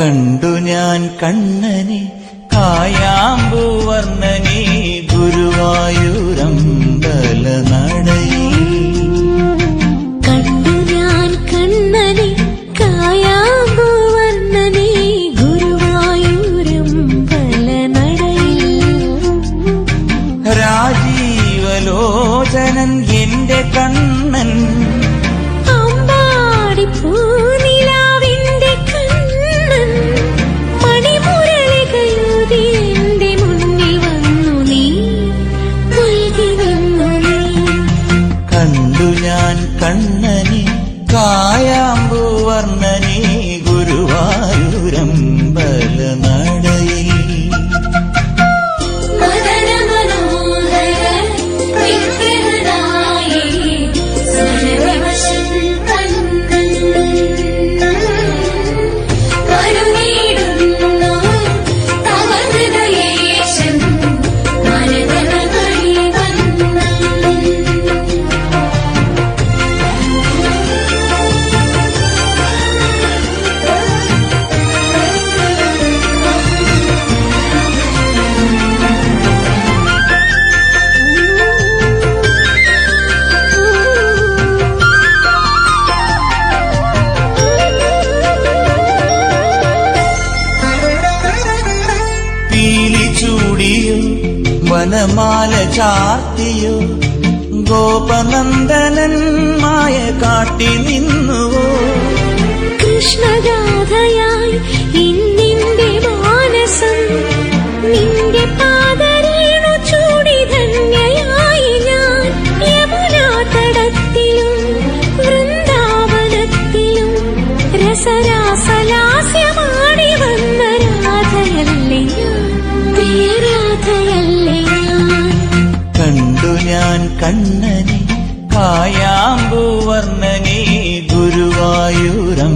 കണ്ടു ഞാൻ കണ്ണനെ കായാമ്പൂവർണനെ ഗുരുവായൂരമ്പല നടയിൽ കണ്ടു ഞാൻ കണ്ണനെ കായാമ്പൂവർണനെ ഗുരുവായൂരമ്പല നടയിൽ രാജീവലോചനൻ എന്റെ കണ്ണൻ. അമ്പാടി കണ്ണനെ കായാമ്പൂവർണനെ ഗുരുവായൂരമ്പല വനമാല ചാർത്തിയോ. ഗോപനന്ദനൻ മായ കാട്ടി നിന്നുവോ. കൃഷ്ണഗാഥയായി ഇന്നിന്റെ ചൂടി ധന്യയായി ഞാൻ. കണ്ണനെ കായാമ്പൂവർണനെ ഗുരുവായൂരം